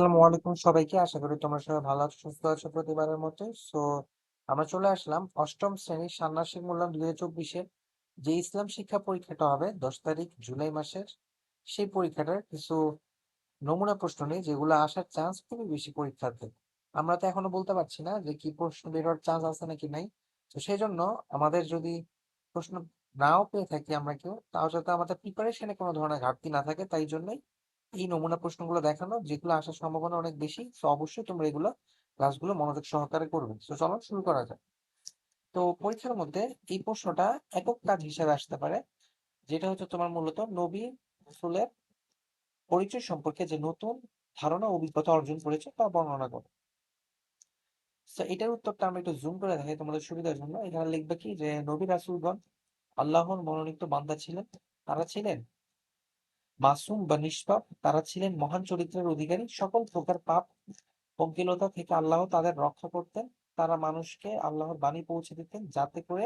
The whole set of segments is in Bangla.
আসসালামু আলাইকুম সবাইকে। আশা করি তোমরা সবাই ভালো আছো, সুস্থ আছো প্রতিবারের মতো সো আমরা চলে আসলাম অষ্টম শ্রেণির ষান্মাসিক মূল্যায়ন দুই হাজার চব্বিশের যে ইসলাম শিক্ষা পরীক্ষাটা হবে দশ তারিখ জুলাই মাসের, সেই পরীক্ষাটার কিছু নমুনা প্রশ্ন নেই যেগুলো আসার চান্স খুবই বেশি পরীক্ষাতে। আমরা তো এখনও বলতে পারছি না যে কি প্রশ্ন বের হওয়ার চান্স আছে নাকি নাই। তো সেই জন্য আমাদের যদি প্রশ্ন নাও পেয়ে থাকি আমরা কেউ, তাও যাতে আমাদের প্রিপারেশনে কোনো ধরনের ঘাটতি না থাকে, তাই জন্যই এই নমুনা প্রশ্নগুলো দেখানো, যেগুলো আসার সম্ভাবনা অনেক বেশি তো অবশ্যই তোমরা এগুলো ক্লাসগুলো মনোযোগ সহকারে করবে। তো চলো শুরু করা যাক। তো পরীক্ষার মধ্যে এই প্রশ্নটা একক কাজ হিসেবে আসতে পারে, যেটা হচ্ছে তোমার মূলত নবী রাসূলের পরিচয় সম্পর্কে যে নতুন ধারণা অভিজ্ঞতা অর্জন করেছে তা বর্ণনা করো। তো এটার উত্তরটা আমরা একটু জুম করে দেখাই তোমাদের সুবিধার জন্য। এখানে লিখবে কি যে, নবী রাসুলগণ আল্লাহর মনোনীত বান্দা ছিলেন, তারা ছিলেন মাসুম বা নিষ্পাপ, তারা ছিলেন মহান চরিত্রের অধিকারী। সকল প্রকার পাপ, পঙ্কিলতা থেকে আল্লাহ তাদের রক্ষা করতেন। তারা মানুষকে আল্লাহর বাণী পৌঁছে দিতেন, যাতে করে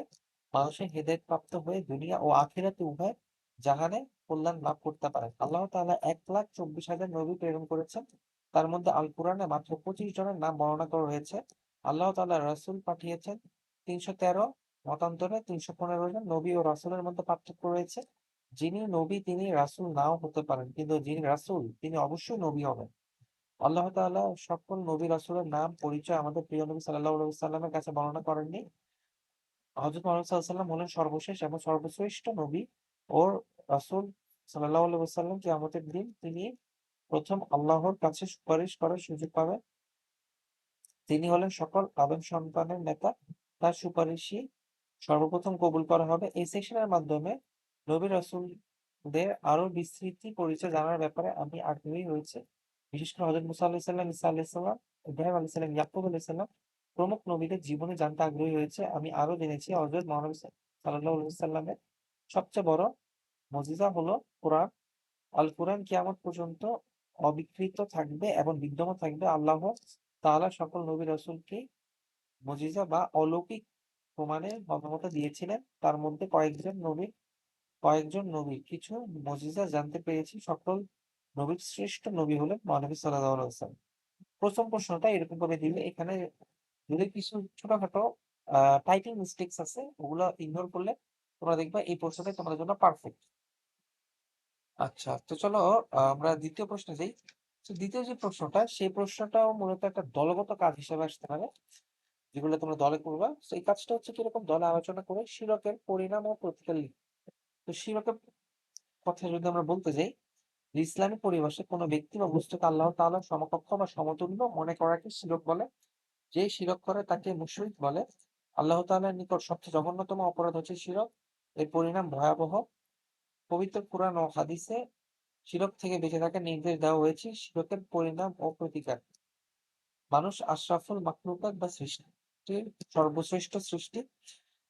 মানুষের হেদায়েত প্রাপ্ত হয়ে দুনিয়া ও আখিরাতে উভয় জাহানে কল্যাণ লাভ করতে পারে। আল্লাহ তাআলা এক লাখ চব্বিশ হাজার নবী প্রেরণ করেছেন। তার মধ্যে আল কোরআনে মাত্র পঁচিশ জনের নাম বর্ণনা করা হয়েছে। আল্লাহ তাআলা রাসূল পাঠিয়েছেন তিনশো তেরো, মতান্তরে তিনশো পনেরো জন নবী ও রাসূলের মধ্যে পার্থক্য রয়েছে। যিনি নবী, তিনি রাসুল নাও হতে পারেন। কিন্তু যিনি রাসূল, তিনি অবশ্যই নবী হবেন। আল্লাহ তাআলা সকল নবী, রাসূলের নাম, পরিচয় আমাদের প্রিয় নবী সাল্লাল্লাহু আলাইহি ওয়াসাল্লামের কাছে বর্ণনা করেননি। হযরত হলেন সর্বশেষ এবং সর্বশ্রেষ্ঠ নবী ও রাসূল সাল্লাল্লাহু ওয়াসাল্লাম কিয়ামতের দিন তিনি প্রথম আল্লাহর কাছে সুপারিশ করার সুযোগ পাবেন। তিনি হলেন সকল আদম সন্তানের নেতা। তার সুপারিশই সর্বপ্রথম কবুল করা হবে। এই সেশনের মাধ্যমে নবী রাসূলদের আরও বিস্তৃতি পরিচয় জানার ব্যাপারে আমি আগ্রহী হয়েছে। বিশেষ করে হযরত মুসা আলাইহিস সালাম, ঈসা আলাইহিস সালাম, ইব্রাহিম সালাম, ইয়াকুব সালাম প্রমুখ নবীদের জীবনে জানতে আগ্রহী হয়েছে। আমি আরও জেনেছি হযরত মুহাম্মদ সাল্লাল্লাহু আলাইহি ওয়াসাল্লামের সবচেয়ে বড় মজিজা হলো কোরআন। আল কোরআন কিয়ামত পর্যন্ত অবিকৃত থাকবে এবং বিদ্যমান থাকবে আল্লাহ তাআলা সকল নবী রসুলকে মজিজা বা অলৌকিক প্রমাণের মতামত দিয়েছিলেন। তার মধ্যে কয়েকজন নবীর কয়েকজন নবীর কিছু মুজিজা জানতে পেরেছি। সকল নবীর শ্রেষ্ঠ নবী হলেন মহানবী সাল্লাল্লাহু আলাইহি প্রথম প্রশ্নটা এরকম ভাবে দিবে, এখানে যদি কিছু ছোটখাটো টাইপিং মিস্টেকস আছে, ওগুলো ইগনোর করলে তোমরা দেখবা এই প্রশ্নটাই তোমাদের জন্য পারফেক্ট আচ্ছা তো চলো আমরা দ্বিতীয় প্রশ্নে যাই। তো দ্বিতীয় যে প্রশ্নটা, সেই প্রশ্নটাও মূলত একটা দলগত কাজ হিসেবে আসতে পারে, যেগুলো তোমরা দলে করবা। তো এই কাজটা হচ্ছে কীরকম? দলে আলোচনা করে শিরকের পরিণাম ও প্রতিকার লিখ তো শিরকের কথা যদি আমরা বলতে যাই ইসলামী পরিভাষে কোনো ব্যক্তি বা বস্তুকে আল্লাহ তাআলার সমকক্ষ বা সমতুল্য মনে করাকে শিরক বলে। যে শিরক করে তাকে মুশরিক বলে। আল্লাহ তাআলার নিকট সবচেয়ে জঘন্যতম অপরাধ হচ্ছে শিরক। এর পরিণাম ভয়াবহ। পবিত্র কোরআন ও হাদিসে শিরক থেকে বেঁচে থাকার নির্দেশ দেওয়া হয়েছে। শিরকের পরিণাম ও প্রতিকার। মানুষ আশরাফুল মাখলুকাত বা সৃষ্টির সর্বশ্রেষ্ঠ সৃষ্টি।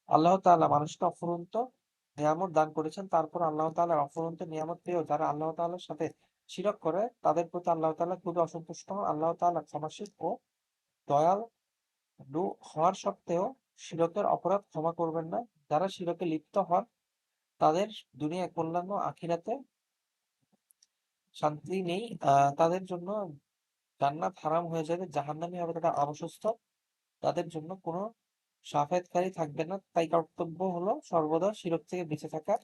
আল্লাহ তাআলা মানুষকে অফুরন্ত নিয়ামত দান করেছেন। তারপর আল্লাহ তাআলার অফুরন্ত নিয়ামত পেয়েও যারা আল্লাহ তাআলার সাথে শিরক করে, তাদের প্রতি আল্লাহ তাআলা খুবই অসন্তুষ্ট। হন আল্লাহ তাআলা ক্ষমাশীল ও দয়ালু হওয়ার সত্ত্বেও শিরকের অপরাধ ক্ষমা করবেন না। যারা শিরকে লিপ্ত হন, তাদের দুনিয়া কল্যাণ আখিরাতে শান্তি নেই। তাদের জন্য জান্নাত হারাম হয়ে যাবে, জাহান্নামী হবে, তারা অবশিষ্ট তাদের জন্য কোনো সাফায়াতকারী থাকবে না। তাই কর্তব্য হলো সর্বদা শিরক থেকে বেঁচে থাকা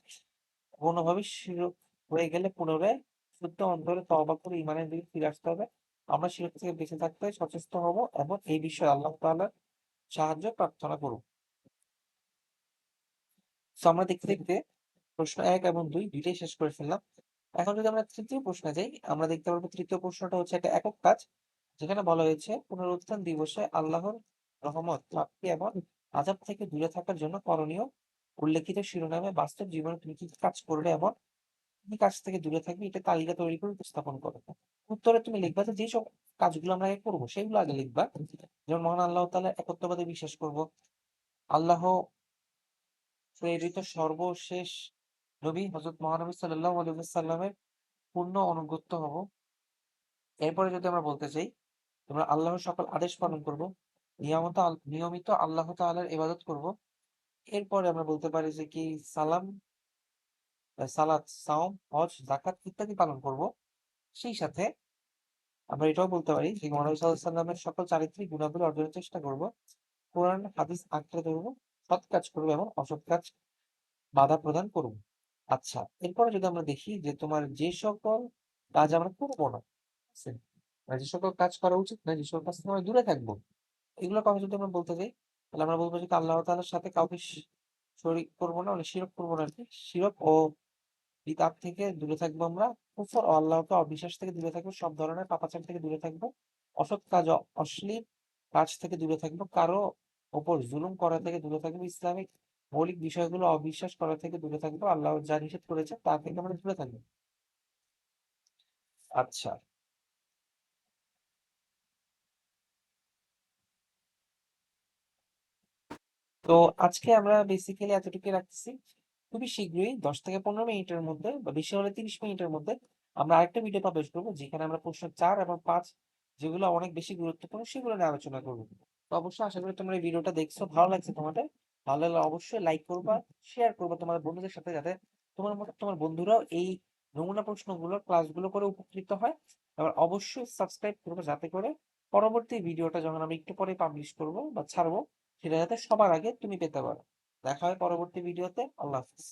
কোনোভাবে শিরক হয়ে গেলে পুনরায় শুদ্ধ অন্তরে তওবা করে ইমানের দিকে ফিরে আসতে হবে। আমরা শিরক থেকে বেঁচে থাকতে সচেষ্ট হব এবং এই বিষয়ে আল্লাহ তাআলার সাহায্য প্রার্থনা করব আমরা দেখতে দেখতে প্রশ্ন এক এবং দুই দুইটাই শেষ করে ফেললাম। এখন যদি আমরা তৃতীয় প্রশ্নে যাই, আমরা দেখতে পারব তৃতীয় প্রশ্নটা হচ্ছে একটা একক কাজ। যেখানে বলা হয়েছে পুনরুত্থান দিবসে আল্লাহর রহমত প্রাপ্তি এবং আযাব থেকে দূরে থাকার জন্য করণীয় উল্লেখিত শিরোনামে বাস্তব জীবনে তুমি কি কাজ করবে এবং কি কাজ থেকে দূরে থাকবে? এটা তালিকা তৈরি করে উপস্থাপন করো। উত্তরে তুমি লিখবা যে যেসব কাজগুলো আমরা আগে করব, সেগুলো আগে লিখবা। যেমন মহান আল্লাহ তাআলা একত্ববাদে বিশ্বাস করব। আল্লাহ প্রেরিত সর্বশেষ নবী হযরত মহানবী সাল্লাল্লাহু আলাইহি পূর্ণ অনুগত্য হব। এরপরে যদি আমরা বলতে চাই, তোমরা আল্লাহর সকল আদেশ পালন করব। নিয়মিত নিয়মিত আল্লাহ তাআলার ইবাদত করব এরপরে আমরা বলতে পারি যে কি সালাম সালাত সাওম হজ জাকাত ইত্যাদি পালন করব সেই সাথে আমরা এটাও বলতে পারি যে মহানবী সাল্লাল্লাহু সকল চারিত্রিক গুণাবলী অর্জনের চেষ্টা করব। কোরআন, হাদিস আঁকড়ে ধরব, সৎ কাজ করব এবং অসৎ কাজ বাধা প্রদান করব। আচ্ছা, এরপরে যদি আমরা দেখি যে তোমার যে সকল কাজ আমরা করব না, মানে যে সকল কাজ করা উচিত না যে সকল কাজ থেকে আমরা দূরে থাকব। এগুলোর কথা যদি আমরা বলতে যাই, তাহলে আমরা বলব যে আল্লাহ তাআলার সাথে কাউকে শরিক করব না, মানে শিরক করব না আরকি। শিরক ও বিদআত থেকে দূরে থাকব আমরা। কুফর ও আল্লাহকে অবিশ্বাস থেকে দূরে থাকব। সব ধরনের পাপাচার থেকে দূরে থাকব। অসৎ কাজ, অশ্লীল কাজ থেকে দূরে থাকব। কারও ওপর জুলুম করা থেকে দূরে থাকব। ইসলামিক মৌলিক বিষয়গুলো অবিশ্বাস করা থেকে দূরে থাকব। আল্লাহ যা নিষেধ করেছে তা থেকে আমরা দূরে থাকব। আচ্ছা। তো আজকে আমরা বেসিক্যালি এতটুকু রাখতেছি। খুবই শীঘ্রই ১০ থেকে ১৫ মিনিটের মধ্যে বা বেশি হলে ৩০ মিনিটের মধ্যে আমরা আরেকটা ভিডিও পাবলিশ করব যেখানে আমরা প্রশ্ন চার এবং পাঁচ যেগুলো অনেক বেশি গুরুত্বপূর্ণ সেগুলো নিয়ে আলোচনা করব তো অবশ্যই আশা করি তোমরা এই ভিডিওটা দেখছ, ভালো লাগছে তোমাদের। ভালো লাগলে অবশ্যই লাইক করবা, শেয়ার করবা তোমাদের বন্ধুদের সাথে যাতে তোমার মতো তোমার বন্ধুরাও এই নমুনা প্রশ্নগুলো ক্লাসগুলো করে উপকৃত হয়। আবার অবশ্যই সাবস্ক্রাইব করবা যাতে করে পরবর্তী ভিডিওটা যখন আমি একটু পরে পাবলিশ করব বা ছাড়বো সেটা যাতে সবার আগে তুমি পেতে পারো। দেখা হয় পরবর্তী ভিডিওতে। আল্লাহ হাফেজ।